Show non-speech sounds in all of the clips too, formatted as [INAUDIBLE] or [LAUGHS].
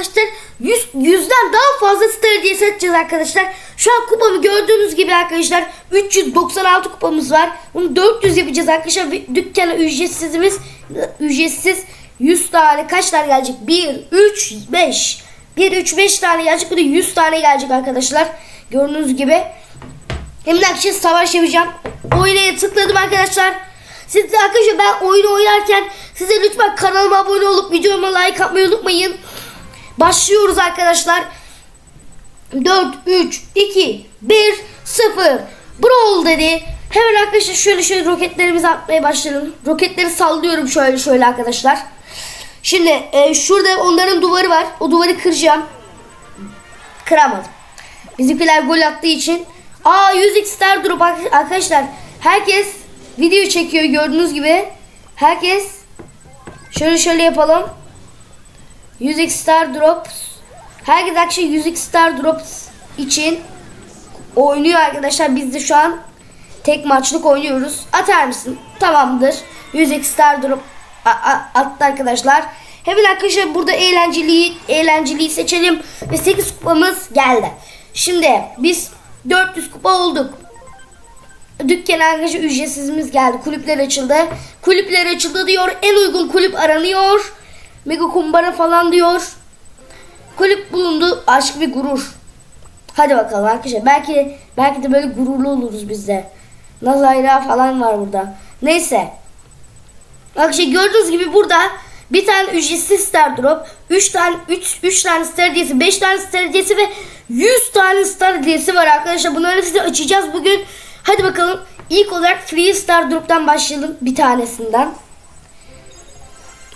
arkadaşlar 100, yüzden daha fazla star hediyesi açacağız arkadaşlar. Şu an kupamı gördüğünüz gibi arkadaşlar 396 kupamız var. Bunu 400 yapacağız arkadaşlar. Dükkana ücretsizimiz ücretsiz 100 tane kaç tane gelecek? 1, 3, 5. 1, 3, 5 tane gelecek. Bu da 100 tane gelecek arkadaşlar. Gördüğünüz gibi. Hem de akşam savaş yapacağım. Oynaya tıkladım arkadaşlar. Siz de arkadaşlar ben oyunu oynarken size lütfen kanalıma abone olup videoma like atmayı unutmayın. Başlıyoruz arkadaşlar. 4, 3, 2, 1, 0. Brawl dedi. Hemen arkadaşlar şöyle şöyle roketlerimizi atmaya başlayalım. Roketleri sallıyorum şöyle şöyle arkadaşlar. Şimdi e, şurada onların duvarı var. O duvarı kıracağım. Kıramadım. Bizimkiler gol attığı için. Aa 100 star drop ar- arkadaşlar. Herkes video çekiyor gördüğünüz gibi. Herkes şöyle şöyle yapalım. 100 star drops. Herkes arkadaşlar 100 star drops için oynuyor arkadaşlar. Biz de şu an tek maçlık oynuyoruz. Atar mısın? Tamamdır. 100 star drop attı arkadaşlar. Hemen arkadaşlar burada eğlenceliyi eğlenceliyi seçelim ve 8 kupamız geldi. Şimdi biz 400 kupa olduk. Dükkan arkadaşlar ücretsizimiz geldi. Kulüpler açıldı. Kulüpler açıldı diyor. En uygun kulüp aranıyor. Mega kumbara falan diyor. Kulüp bulundu. Aşk ve gurur. Hadi bakalım arkadaşlar. Belki belki de böyle gururlu oluruz biz de. Nazayra falan var burada. Neyse. Arkadaşlar gördüğünüz gibi burada bir tane ücretsiz star drop, 3 tane 3 3 tane star hediyesi, 5 tane star hediyesi ve 100 tane star hediyesi var arkadaşlar. Bunları hepsini açacağız bugün. Hadi bakalım. İlk olarak free star drop'tan başlayalım bir tanesinden.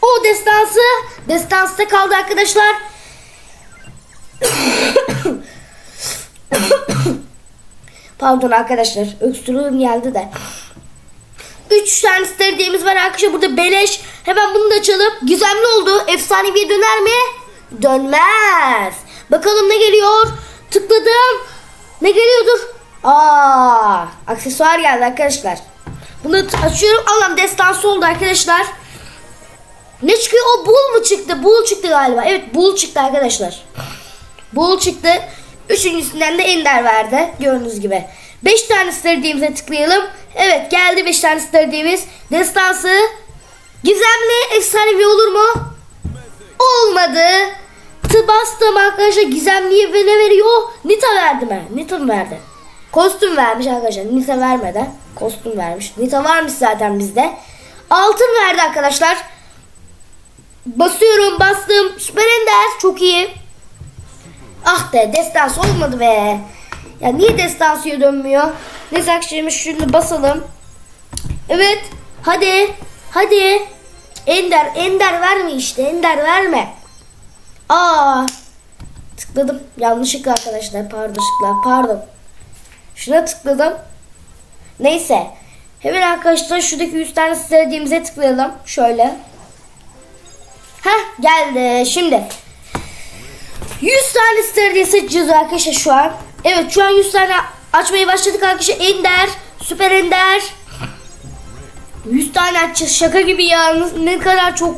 O destansı destansta kaldı arkadaşlar. Pardon arkadaşlar. Öksürüğüm geldi de. 3 tane star hediyemiz var arkadaşlar. Burada beleş. Hemen bunu da açalım. Gizemli oldu. Efsanevi döner mi? Dönmez. Bakalım ne geliyor? Tıkladım. Ne geliyordur? Aa, aksesuar geldi arkadaşlar. Bunu açıyorum. Allah'ım destansı oldu arkadaşlar. Ne çıkıyor? O bul mu çıktı? Bul çıktı galiba. Evet bul çıktı arkadaşlar. Bul çıktı. Üçüncüsünden de Ender verdi. Gördüğünüz gibi. 5 tane star hediyemize tıklayalım. Evet geldi 5 tane star hediyemiz. Destansı. Gizemli efsanevi olur mu? Olmadı. Tı bastım arkadaşlar gizemliye ve ne veriyor? Nita verdi mi? Nita mı verdi? Kostüm vermiş arkadaşlar. Nita vermedi. Kostüm vermiş. Nita varmış zaten bizde. Altın verdi arkadaşlar. Basıyorum bastım. Süper Ender çok iyi. Ah be destans olmadı be. Ya niye destansiye dönmüyor? Neyse arkadaşlar şunu basalım. Evet. Hadi. Hadi. Ender. Ender verme işte. Ender verme. Aa. Tıkladım. Yanlışlıkla arkadaşlar. Pardon. Pardon. Şuna tıkladım. Neyse. Hemen arkadaşlar şuradaki 100 tane istediğimize tıklayalım. Şöyle. Heh geldi. Şimdi 100 tane star diye seçeceğiz arkadaşlar şu an. Evet şu an 100 tane açmaya başladık arkadaşlar. Ender, Süper Ender. 100 tane açacağız. Şaka gibi ya. Ne kadar çok.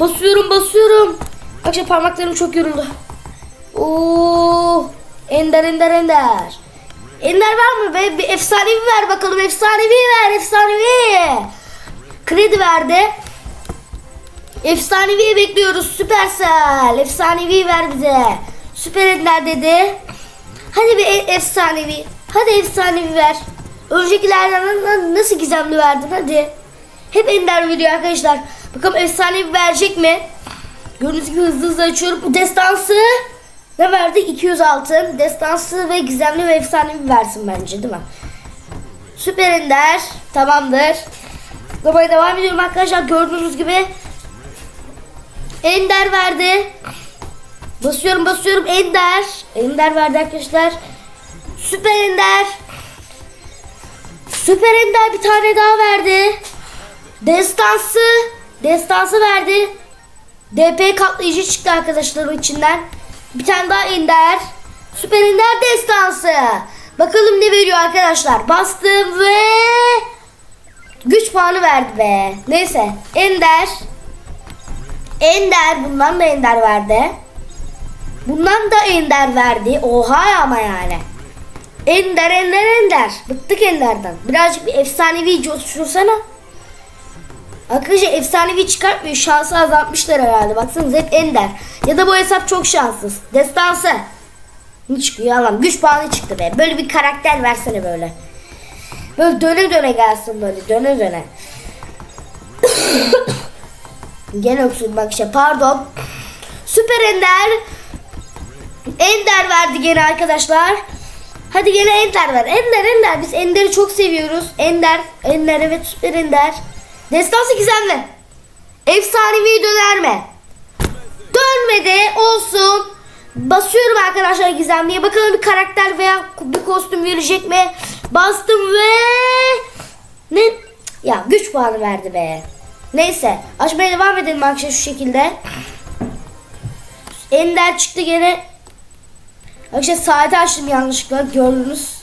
Basıyorum basıyorum. Arkadaşlar parmaklarım çok yoruldu. Oo, Ender Ender Ender. Ender var mı be? Bir efsanevi ver bakalım. Efsanevi ver. Efsanevi. Kredi verdi. Efsanevi bekliyoruz. Süpersel. Efsanevi ver bize. Süper Ender dedi. Hadi bir e- efsanevi. Hadi efsanevi ver. Öncekilerden na- nasıl gizemli verdin hadi. Hep Ender veriyor arkadaşlar. Bakalım efsanevi verecek mi? Gördüğünüz gibi hızlı hızlı açıyorum. Bu destansı ne verdi? 200 altın. Destansı ve gizemli ve efsanevi versin bence değil mi? Süper Ender. Tamamdır. Tıklamaya devam ediyorum arkadaşlar. Gördüğünüz gibi Ender verdi. Basıyorum basıyorum Ender. Ender verdi arkadaşlar. Süper Ender. Süper Ender bir tane daha verdi. Destansı. Destansı verdi. DP katlayıcı çıktı arkadaşlarım içinden. Bir tane daha Ender. Süper Ender destansı. Bakalım ne veriyor arkadaşlar. Bastım ve güç puanı verdi be. Neyse Ender. Ender bundan da Ender verdi. Bundan da ender verdi. Oha ama yani. Ender ender ender. Bıktık enderden. Birazcık bir efsanevi coştursana. Arkadaşlar efsanevi çıkartmıyor. Şansı azaltmışlar herhalde. Baksanıza hep ender. Ya da bu hesap çok şanssız. Destansı. Ne çıkıyor Allah'ım? Güç puanı çıktı be. Böyle bir karakter versene böyle. Böyle döne döne gelsin böyle. Döne döne. [LAUGHS] Gene öksürdüm bak işte pardon. Süper Ender. Ender verdi gene arkadaşlar. Hadi gene Ender ver. Ender Ender. Biz Ender'i çok seviyoruz. Ender. Ender evet Süper Ender. Destansı gizemli. Efsanevi döner mi? Dönmedi olsun. Basıyorum arkadaşlar gizemliye. Bakalım bir karakter veya bir kostüm verecek mi? Bastım ve... Ne? Ya güç puanı verdi be. Neyse. Açmaya devam edelim arkadaşlar şu şekilde. Ender çıktı gene. Arkadaşlar saati açtım yanlışlıkla gördünüz.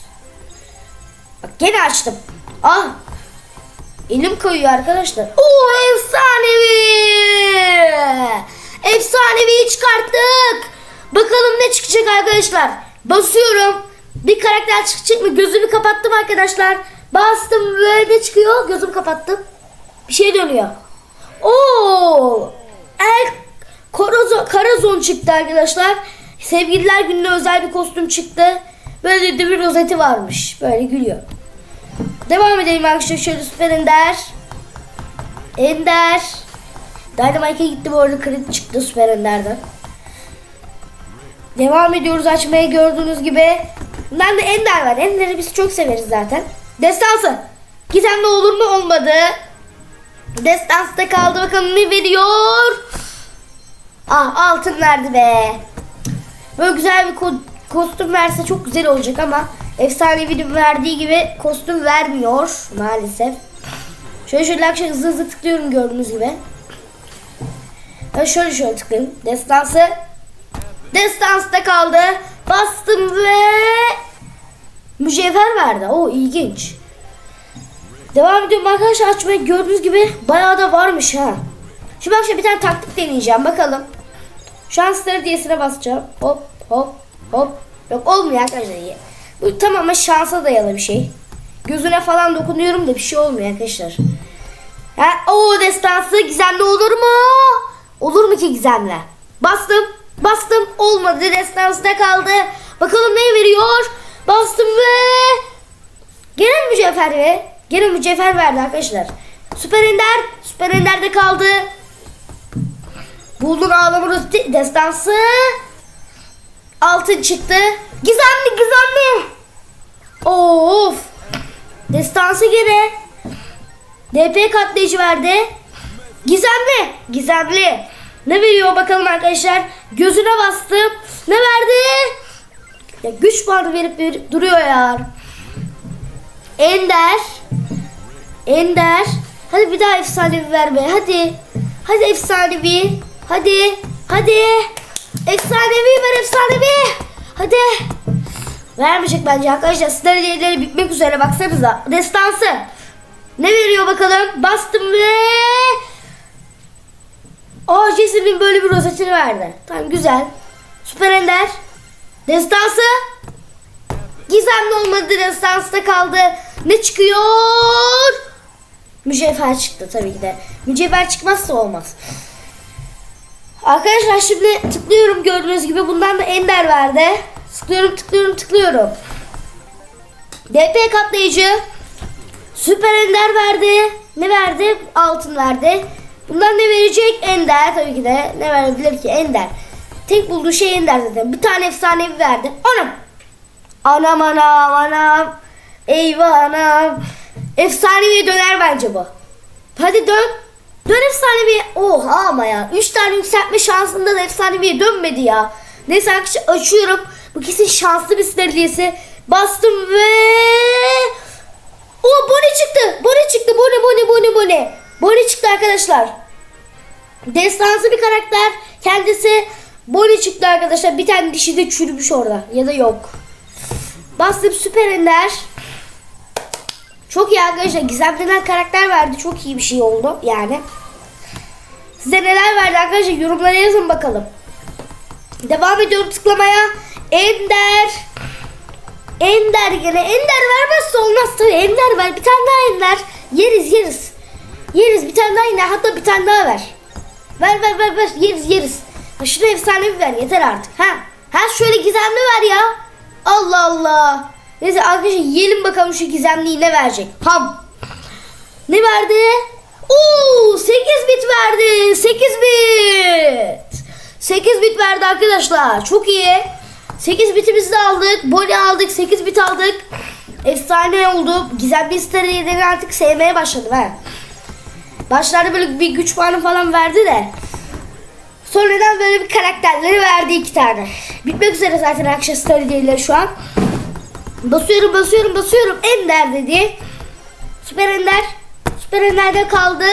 Bak gene açtım. Ah. Elim kayıyor arkadaşlar. Oo efsanevi. Efsaneviyi çıkarttık. Bakalım ne çıkacak arkadaşlar. Basıyorum. Bir karakter çıkacak mı? Gözümü kapattım arkadaşlar. Bastım ve ne çıkıyor? Gözümü kapattım. Bir şey dönüyor. Oo! El Karazo, Karazon çıktı arkadaşlar. Sevgililer gününe özel bir kostüm çıktı. Böyle de bir rozeti varmış. Böyle gülüyor. Devam edelim arkadaşlar. Şöyle süper ender. Ender. Dynamite'e gitti bu arada kredi çıktı süper enderden. Devam ediyoruz açmaya gördüğünüz gibi. Bundan da ender var. Ender'i biz çok severiz zaten. Destansı. Gizemli olur mu olmadı. Destansta kaldı bakalım ne veriyor. Ah altın verdi be. Böyle güzel bir ko- kostüm verse çok güzel olacak ama efsanevi verdiği gibi kostüm vermiyor maalesef. Şöyle şöyle akşam hızlı hızlı tıklıyorum gördüğünüz gibi. Ben şöyle şöyle tıklayayım. Destansı. Destansta kaldı. Bastım ve mücevher verdi. O ilginç. Devam ediyorum arkadaşlar açmaya gördüğünüz gibi bayağı da varmış ha. Şimdi şimdi bir tane taktik deneyeceğim bakalım. Şansları diyesine basacağım. Hop hop hop. Yok olmuyor arkadaşlar. Bu tamamen şansa dayalı bir şey. Gözüne falan dokunuyorum da bir şey olmuyor arkadaşlar. Ha, o destansı gizemli olur mu? Olur mu ki gizemli? Bastım. Bastım. Olmadı. Destansı da kaldı. Bakalım ne veriyor? Bastım ve... Gene mi mücevher ve? Gene mücevher verdi arkadaşlar. Süper Ender. Süper Ender'de kaldı. Buldun ağlama rozeti destansı. Altın çıktı. Gizemli gizemli. Of. Destansı gene. DP katlayıcı verdi. Gizemli. Gizemli. Ne veriyor bakalım arkadaşlar. Gözüne bastım. Ne verdi? Ya güç puanı verip, verip duruyor ya. Ender. Ender. Hadi bir daha efsanevi ver be. Hadi. Hadi efsanevi. Hadi. Hadi. Efsanevi ver efsanevi. Hadi. Vermeyecek bence arkadaşlar. Star hediyeleri bitmek üzere baksanıza. Destansı. Ne veriyor bakalım? Bastım ve... Aa Jesse'nin böyle bir rozetini verdi. Tamam güzel. Süper Ender. Destansı. Gizemli olmadı. Destansı kaldı. Ne çıkıyor? Mücevher çıktı tabii ki de. Mücevher çıkmazsa olmaz. Arkadaşlar şimdi tıklıyorum gördüğünüz gibi. Bundan da Ender verdi. Tıklıyorum tıklıyorum tıklıyorum. DP katlayıcı. Süper Ender verdi. Ne verdi? Altın verdi. Bundan ne verecek? Ender tabii ki de. Ne verebilir ki? Ender. Tek bulduğu şey Ender zaten. Bir tane efsanevi verdi. Anam. Anam anam anam. Eyvah anam. Efsaneviye döner bence bu. Hadi dön. Dön efsaneviye. Oha ama ya. 3 tane yükseltme şansında da efsaneviye dönmedi ya. Neyse arkadaşlar açıyorum. Bu kesin şanslı bir sinerliyesi. Bastım ve... O Bonnie çıktı. Bonnie çıktı. Bonnie Bonnie Bonnie Bonnie. Bonnie çıktı arkadaşlar. Destansı bir karakter. Kendisi Bonnie çıktı arkadaşlar. Bir tane dişi de çürümüş orada. Ya da yok. Bastım süper ender. Çok iyi arkadaşlar. Gizem denen karakter verdi. Çok iyi bir şey oldu yani. Size neler verdi arkadaşlar yorumlara yazın bakalım. Devam ediyorum tıklamaya. Ender. Ender gene. Ender vermezse olmaz tabii. Ender ver. Bir tane daha Ender. Yeriz yeriz. Yeriz bir tane daha Ender. Hatta bir tane daha ver. Ver ver ver ver. Yeriz yeriz. Şunu efsanevi ver. Yeter artık. Ha. Ha şöyle gizemli ver ya. Allah Allah. Neyse arkadaşlar yiyelim bakalım şu gizemliyi ne verecek. Ham. Ne verdi? Oo 8 bit verdi. 8 bit. 8 bit verdi arkadaşlar. Çok iyi. 8 bitimizi de aldık. Boli aldık. 8 bit aldık. Efsane oldu. Gizemli isterleri artık sevmeye başladım ha. Başlarda böyle bir güç puanı falan verdi de. Sonradan böyle bir karakterleri verdi iki tane. Bitmek üzere zaten arkadaşlar story'leri şu an. Basıyorum basıyorum basıyorum. Ender dedi. Süper Ender. Süper Ender'de kaldı.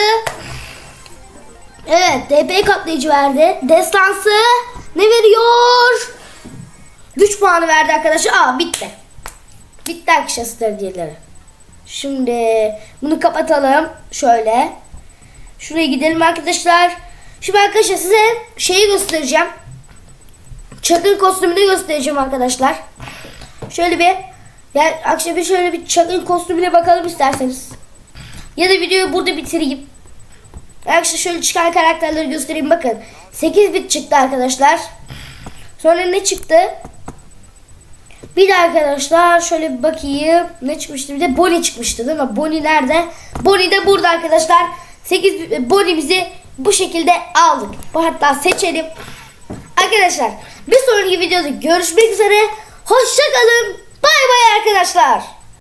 Evet DP katlayıcı verdi. Destansı ne veriyor? Güç puanı verdi arkadaşlar. Aa bitti. Bitti arkadaşlar stratejileri. Şimdi bunu kapatalım. Şöyle. Şuraya gidelim arkadaşlar. Şimdi arkadaşlar size şeyi göstereceğim. Çakın kostümünü göstereceğim arkadaşlar. Şöyle bir yani akşam bir şöyle bir çakın kostümüne bakalım isterseniz. Ya da videoyu burada bitireyim. Arkadaşlar şöyle çıkan karakterleri göstereyim bakın. 8 bit çıktı arkadaşlar. Sonra ne çıktı? Bir de arkadaşlar şöyle bir bakayım. Ne çıkmıştı? Bir de Bonnie çıkmıştı değil mi? Bonnie nerede? Bonnie de burada arkadaşlar. 8 Bonnie'mizi bu şekilde aldık. Bu hatta seçelim. Arkadaşlar bir sonraki videoda görüşmek üzere. Hoşçakalın. Bay arkadaşlar.